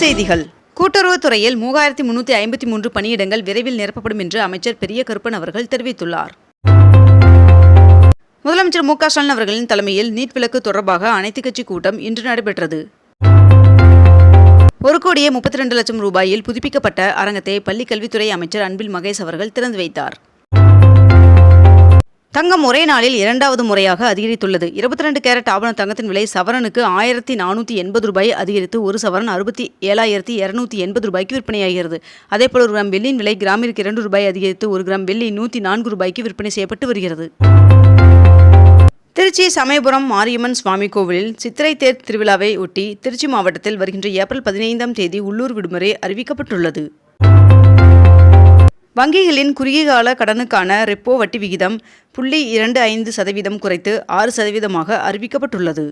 செய்திகள். கூட்டுறவுத்துறையில் மூவாயிரத்தி முன்னூற்றி ஐம்பத்தி மூன்று பணியிடங்கள் விரைவில் நிரப்பப்படும் என்று அமைச்சர் பெரிய கருப்பன் அவர்கள் தெரிவித்துள்ளார். முதலமைச்சர் மு க ஸ்டாலின் அவர்களின் தலைமையில் நீட் விலக்கு தொடர்பாக அனைத்துக் கட்சி கூட்டம் இன்று நடைபெற்றது. ஒரு கோடியே முப்பத்தி ரெண்டு லட்சம் ரூபாயில் புதுப்பிக்கப்பட்ட அரங்கத்தை பள்ளிக் கல்வித்துறை அமைச்சர் அன்பில் மகேஷ் அவர்கள் திறந்து வைத்தார். தங்கம் ஒரே நாளில் இரண்டாவது முறையாக அதிகரித்துள்ளது. இருபத்தி ரெண்டு கேரட் ஆபண தங்கத்தின் விலை சவரனுக்கு ஆயிரத்தி நானூற்றி எண்பது ரூபாய் அதிகரித்து ஒரு சவரன் அறுபத்தி ஏழாயிரத்தி இருநூத்தி எண்பது ரூபாய்க்கு விற்பனையாகிறது. அதேபோல் ஒரு கிராம் வெள்ளியின் விலை கிராமிற்கு இரண்டு ரூபாய் அதிகரித்து ஒரு கிராம் வெள்ளி நூற்றி நான்கு ரூபாய்க்கு விற்பனை செய்யப்பட்டு வருகிறது. திருச்சி சமயபுரம் மாரியம்மன் சுவாமி கோவிலில் சித்திரை தேர் திருவிழாவை ஒட்டி திருச்சி மாவட்டத்தில் வருகின்ற ஏப்ரல் பதினைந்தாம் தேதி உள்ளூர் விடுமுறை அறிவிக்கப்பட்டுள்ளது. வங்கிகளின் குறுகிய கால கடனுக்கான ரெப்போ வட்டி விகிதம் புள்ளி இரண்டு ஐந்து சதவீதம் குறைத்து ஆறு சதவீதமாக அறிவிக்கப்பட்டுள்ளது.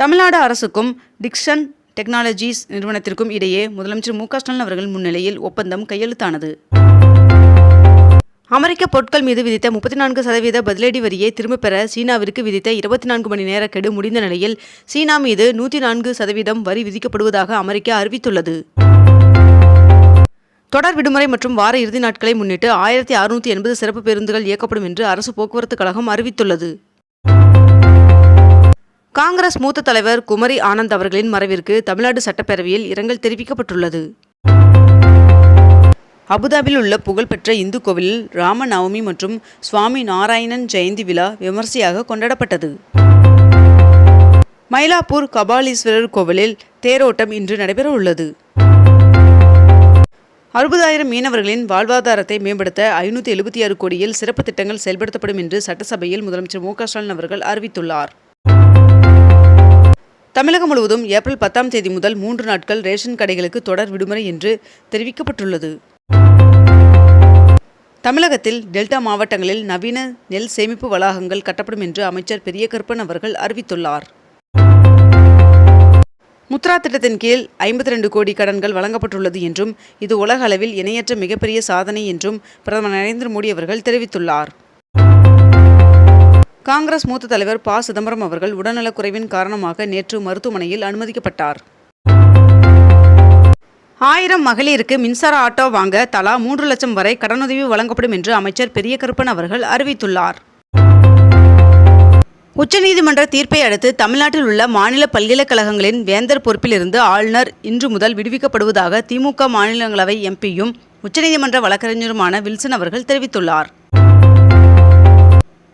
தமிழ்நாடு அரசுக்கும் டிக்ஷன் டெக்னாலஜிஸ் நிறுவனத்திற்கும் இடையே முதலமைச்சர் மு ஸ்டாலின் அவர்கள் முன்னிலையில் ஒப்பந்தம் கையெழுத்தானது. அமெரிக்க பொருட்கள் மீது விதித்த முப்பத்தி நான்கு சதவீத பதிலடி வரியை திரும்பப் பெற சீனாவிற்கு விதித்த இருபத்தி நான்கு மணி நேர கெடு முடிந்த நிலையில் சீனா மீது நூற்றி நான்கு சதவீதம் வரி விதிக்கப்படுவதாக அமெரிக்கா அறிவித்துள்ளது. தொடர் விடுமுறை மற்றும் வார இறுதி நாட்களை முன்னிட்டு ஆயிரத்தி அறுநூற்றி எண்பது சிறப்பு பேருந்துகள் இயக்கப்படும் என்று அரசு போக்குவரத்து கழகம் அறிவித்துள்ளது. காங்கிரஸ் மூத்த தலைவர் குமரி ஆனந்த் அவர்களின் மறைவிற்கு தமிழ்நாடு சட்டப்பேரவையில் இரங்கல் தெரிவிக்கப்பட்டுள்ளது. அபுதாபியில் உள்ள புகழ்பெற்ற இந்து கோவிலில் ராம நவமி மற்றும் சுவாமி நாராயணன் ஜெயந்தி விழா விமர்சையாக கொண்டாடப்பட்டது. மயிலாப்பூர் கபாலீஸ்வரர் கோவிலில் தேரோட்டம் இன்று நடைபெற உள்ளது அறுபதாயிரம் மீனவர்களின் வாழ்வாதாரத்தை மேம்படுத்த ஐநூற்றி எழுபத்தி ஆறு கோடியில் சிறப்பு திட்டங்கள் செயல்படுத்தப்படும் என்று சட்டசபையில் முதலமைச்சர் மு க ஸ்டாலின் அவர்கள் அறிவித்துள்ளார். தமிழகம் முழுவதும் ஏப்ரல் பத்தாம் தேதி முதல் மூன்று நாட்கள் ரேஷன் கடைகளுக்கு தொடர் விடுமுறை என்று தெரிவிக்கப்பட்டுள்ளது. தமிழகத்தில் டெல்டா மாவட்டங்களில் நவீன நெல் சேமிப்பு வளாகங்கள் கட்டப்படும் என்று அமைச்சர் பெரியகருப்பன் அவர்கள் அறிவித்துள்ளார். முத்ரா திட்டத்தின் கீழ் ஐம்பத்தி ரெண்டு கோடி கடன்கள் வழங்கப்பட்டுள்ளது என்றும் இது உலக அளவில் இணையற்ற மிகப்பெரிய சாதனை என்றும் பிரதமர் நரேந்திர மோடி அவர்கள் தெரிவித்துள்ளார். காங்கிரஸ் மூத்த தலைவர் ப. சிதம்பரம் அவர்கள் உடல்நலக்குறைவின் காரணமாக நேற்று மருத்துவமனையில் அனுமதிக்கப்பட்டார். ஆயிரம் மகளிருக்கு மின்சார ஆட்டோ வாங்க தலா மூன்று லட்சம் வரை கடனுதவி வழங்கப்படும் என்று அமைச்சர் பெரிய கருப்பன் அவர்கள் அறிவித்துள்ளார். உச்சநீதிமன்ற தீர்ப்பை அடுத்து தமிழ்நாட்டில் உள்ள மாநில பல்கலைக்கழகங்களின் வேந்தர் பொறுப்பிலிருந்து ஆளுநர் இன்று முதல் விடுவிக்கப்படுவதாக திமுக மாநிலங்களவை எம்பியும் உச்சநீதிமன்ற வழக்கறிஞருமான வில்சன் அவர்கள் தெரிவித்துள்ளார்.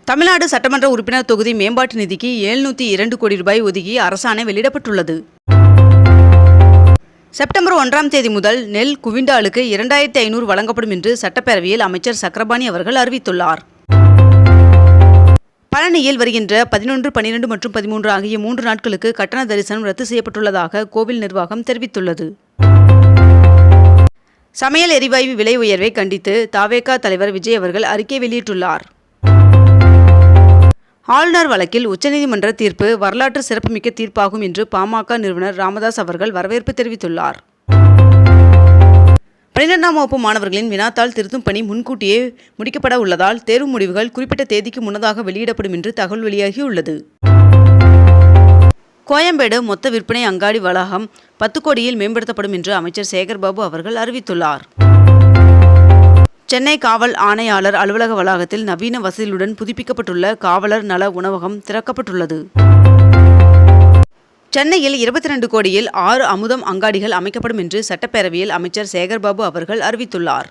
தமிழ்நாடு சட்டமன்ற உறுப்பினர் தொகுதி மேம்பாட்டு நிதிக்கு எழுநூற்றி இரண்டு கோடி ரூபாய் ஒதுக்கி அரசாணை வெளியிடப்பட்டுள்ளது. செப்டம்பர் ஒன்றாம் தேதி முதல் நெல் குவிண்டாலுக்கு இரண்டாயிரத்தி ஐநூறு வழங்கப்படும் என்று சட்டப்பேரவையில் அமைச்சர் சக்கரபாணி அவர்கள் அறிவித்துள்ளார். பழனியில் வருகின்ற பதினொன்று பன்னிரண்டு மற்றும் பதிமூன்று ஆகிய மூன்று நாட்களுக்கு கட்டண தரிசனம் ரத்து செய்யப்பட்டுள்ளதாக கோவில் நிர்வாகம் தெரிவித்துள்ளது. சமையல் எரிவாயு விலை உயர்வை கண்டித்து தாவேகா தலைவர் விஜய் அவர்கள் அறிக்கை வெளியிட்டுள்ளார். ஆளுநர் வழக்கில் உச்சநீதிமன்ற தீர்ப்பு வரலாற்று சிறப்புமிக்க தீர்ப்பாகும் என்று பாமக நிறுவனர் ராமதாஸ் அவர்கள் வரவேற்பு தெரிவித்துள்ளார். பன்னிரெண்டாம் வகுப்பு மாணவர்களின் வினாத்தாள் திருத்தும் பணி முன்கூட்டியே முடிக்கப்பட உள்ளதால் தேர்வு முடிவுகள் குறிப்பிட்ட தேதிக்கு முன்னதாக வெளியிடப்படும் என்று தகவல் வெளியாகியுள்ளது. கோயம்பேடு மொத்த விற்பனை அங்காடி வளாகம் பத்து கோடியில் மேம்படுத்தப்படும் என்று அமைச்சர் சேகர்பாபு அவர்கள் அறிவித்துள்ளார். சென்னை காவல் ஆணையாளர் அலுவலக வளாகத்தில் நவீன வசதிகளுடன் புதுப்பிக்கப்பட்டுள்ள காவலர் நல உணவகம் திறக்கப்பட்டுள்ளது. சென்னையில் இருபத்தி ரெண்டு கோடியில் ஆறு அமுதம் அங்காடிகள் அமைக்கப்படும் என்று சட்டப்பேரவையில் அமைச்சர் சேகர்பாபு அவர்கள் அறிவித்துள்ளார்.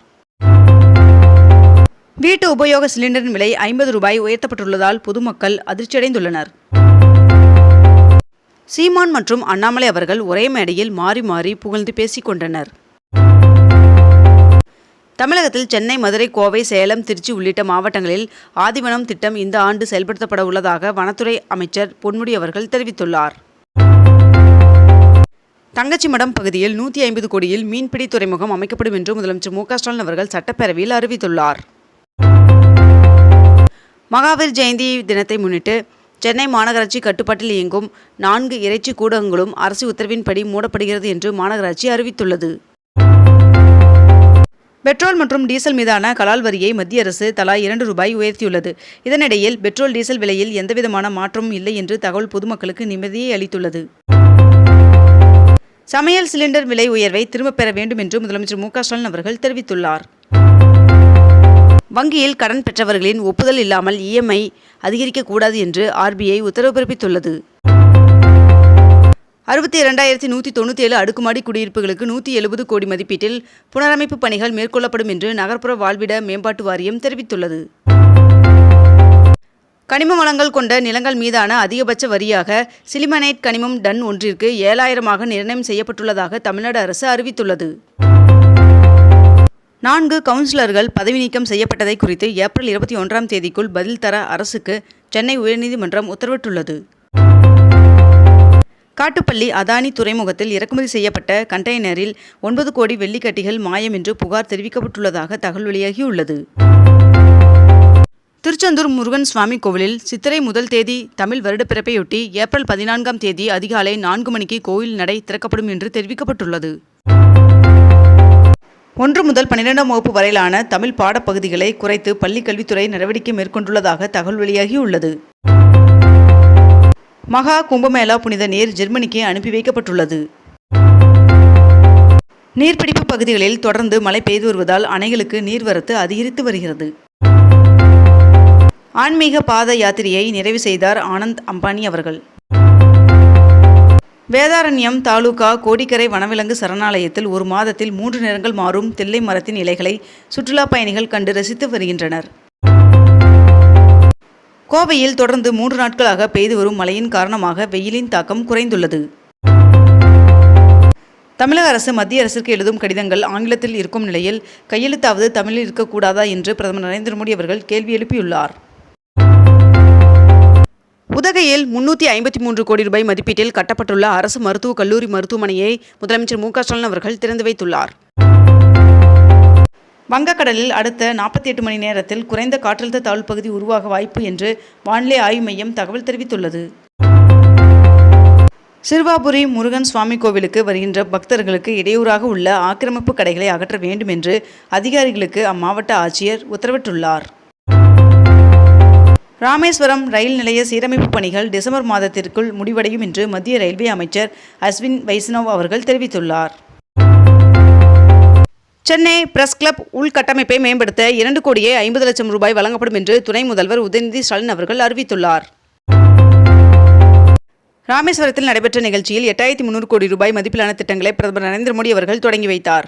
வீட்டு உபயோக சிலிண்டரின் விலை ஐம்பது ரூபாய் உயர்த்தப்பட்டுள்ளதால் பொதுமக்கள் அதிர்ச்சியடைந்துள்ளனர். சீமான் மற்றும் அண்ணாமலை அவர்கள் ஒரே மேடையில் மாறி மாறி புகழ்ந்து பேசிக் கொண்டனர். தமிழகத்தில் சென்னை மதுரை கோவை சேலம் திருச்சி உள்ளிட்ட மாவட்டங்களில் ஆதிவனம் திட்டம் இந்த ஆண்டு செயல்படுத்தப்பட உள்ளதாக வனத்துறை அமைச்சர் பொன்முடி அவர்கள் தெரிவித்துள்ளார். தங்கச்சிமடம் பகுதியில் நூற்றி ஐம்பது கோடியில் மீன்பிடி துறைமுகம் அமைக்கப்படும் என்று முதலமைச்சர் மு ஸ்டாலின் அவர்கள் சட்டப்பேரவையில் அறிவித்துள்ளார். மகாவீர் ஜெயந்தி தினத்தை முன்னிட்டு சென்னை மாநகராட்சி கட்டுப்பாட்டில் இயங்கும் நான்கு இறைச்சி கூடங்களும் அரசு உத்தரவின்படி மூடப்படுகிறது என்று மாநகராட்சி அறிவித்துள்ளது. பெட்ரோல் மற்றும் டீசல் மீதான கலால் வரியை மத்திய அரசு தலா இரண்டு ரூபாய் உயர்த்தியுள்ளது. இதனிடையில் பெட்ரோல் டீசல் விலையில் எந்தவிதமான மாற்றமும் இல்லை என்று தகவல் பொதுமக்களுக்கு நிம்மதியை அளித்துள்ளது. சமையல் சிலிண்டர் விலை உயர்வை திரும்பப் பெற வேண்டும் என்று முதலமைச்சர் மு ஸ்டாலின் அவர்கள் தெரிவித்துள்ளார். வங்கியில் கடன் பெற்றவர்களின் ஒப்புதல் இல்லாமல் இஎம்ஐ அதிகரிக்கக்கூடாது என்று ஆர்பிஐ உத்தரவு பிறப்பித்துள்ளது. அறுபத்தி இரண்டாயிரத்தி நூற்றி தொண்ணூற்றி ஏழு அடுக்குமாடி குடியிருப்புகளுக்கு நூற்றி எழுபது கோடி மதிப்பீட்டில் புனரமைப்பு பணிகள் மேற்கொள்ளப்படும் என்று நகர்ப்புற வாழ்விட மேம்பாட்டு வாரியம் தெரிவித்துள்ளது. கனிம வளங்கள் கொண்ட நிலங்கள் மீதான அதிகபட்ச வரியாக சிலிமனைட் கனிமம் டன் ஒன்றிற்கு ஏழாயிரமாக நிர்ணயம் செய்யப்பட்டுள்ளதாக தமிழ்நாடு அரசு அறிவித்துள்ளது. நான்கு கவுன்சிலர்கள் பதவி நீக்கம் செய்யப்பட்டதை குறித்து ஏப்ரல் இருபத்தி ஒன்றாம் தேதிக்குள் பதில் தர அரசுக்கு சென்னை உயர்நீதிமன்றம் உத்தரவிட்டுள்ளது. காட்டுப்பள்ளி அதானி துறைமுகத்தில் இறக்குமதி செய்யப்பட்ட கண்டெய்னரில் ஒன்பது கோடி வெள்ளிக்கட்டிகள் மாயம் என்று புகார் தெரிவிக்கப்பட்டுள்ளதாக தகவல் வெளியாகியுள்ளது. திருச்செந்தூர் முருகன் சுவாமி கோவிலில் சித்திரை முதல் தேதி தமிழ் வருடப்பிறப்பையொட்டி ஏப்ரல் பதினான்காம் தேதி அதிகாலை நான்கு மணிக்கு கோயில் நடை திறக்கப்படும் என்று தெரிவிக்கப்பட்டுள்ளது. ஒன்று முதல் பன்னிரெண்டாம் வகுப்பு வரையிலான தமிழ் பாடப்பகுதிகளை குறைத்து பள்ளி கல்வித்துறை நடவடிக்கை மேற்கொண்டுள்ளதாக தகவல் வெளியாகியுள்ளது. மகா கும்பமேளா புனித நீர் ஜெர்மனிக்கு அனுப்பி வைக்கப்பட்டுள்ளது. நீர்பிடிப்பு பகுதிகளில் தொடர்ந்து மழை பெய்து வருவதால் அணைகளுக்கு நீர்வரத்து அதிகரித்து வருகிறது. ஆன்மீக பாத யாத்திரையை நிறைவு செய்தார் ஆனந்த் அம்பானி அவர்கள். வேதாரண்யம் தாலுகா கோடிக்கரை வனவிலங்கு சரணாலயத்தில் ஒரு மாதத்தில் மூன்று நிறங்கள் மாறும் தில்லை மரத்தின் இலைகளை சுற்றுலா பயணிகள் கண்டு ரசித்து வருகின்றனர். கோவையில் தொடர்ந்து மூன்று நாட்களாக பெய்து வரும் மழையின் காரணமாக வெயிலின் தாக்கம் குறைந்துள்ளது. தமிழக அரசு மத்திய அரசிற்கு எழுதும் கடிதங்கள் ஆங்கிலத்தில் இருக்கும் நிலையில் கையெழுத்தாவது தமிழில் இருக்கக்கூடாதா என்று பிரதமர் நரேந்திர மோடி அவர்கள் கேள்வி எழுப்பியுள்ளார். உதகையில் முன்னூற்றி ஐம்பத்தி மூன்று கோடி ரூபாய் மதிப்பீட்டில் கட்டப்பட்டுள்ள அரசு மருத்துவக் கல்லூரி மருத்துவமனையை முதலமைச்சர் மு ஸ்டாலின் அவர்கள் திறந்து வைத்துள்ளார். வங்கக்கடலில் அடுத்த நாற்பத்தி எட்டு மணி நேரத்தில் குறைந்த காற்றழுத்த தாழ்வு பகுதி உருவாக வாய்ப்பு என்று வானிலை ஆய்வு மையம் தகவல் தெரிவித்துள்ளது. சிறுவாபுரி முருகன் சுவாமி கோவிலுக்கு வருகின்ற பக்தர்களுக்கு இடையூறாக உள்ள ஆக்கிரமிப்பு கடைகளை அகற்ற வேண்டும் என்று அதிகாரிகளுக்கு அம்மாவட்ட ஆட்சியர் உத்தரவிட்டுள்ளார். ராமேஸ்வரம் ரயில் நிலைய சீரமைப்பு பணிகள் டிசம்பர் மாதத்திற்குள் முடிவடையும் என்று மத்திய ரயில்வே அமைச்சர் அஸ்வின் வைஷ்ணவ் அவர்கள் தெரிவித்துள்ளார். சென்னை பிரஸ் கிளப் உள்கட்டமைப்பை மேம்படுத்த இரண்டு கோடியே ஐம்பது லட்சம் ரூபாய் வழங்கப்படும் என்று துணை முதல்வர் உதயநிதி ஸ்டாலின் அவர்கள் அறிவித்துள்ளார். ராமேஸ்வரத்தில் நடைபெற்ற நிகழ்ச்சியில் எட்டாயிரத்தி முன்னூறு கோடி ரூபாய் மதிப்பிலான திட்டங்களை பிரதமர் நரேந்திர மோடி அவர்கள் தொடங்கி வைத்தார்.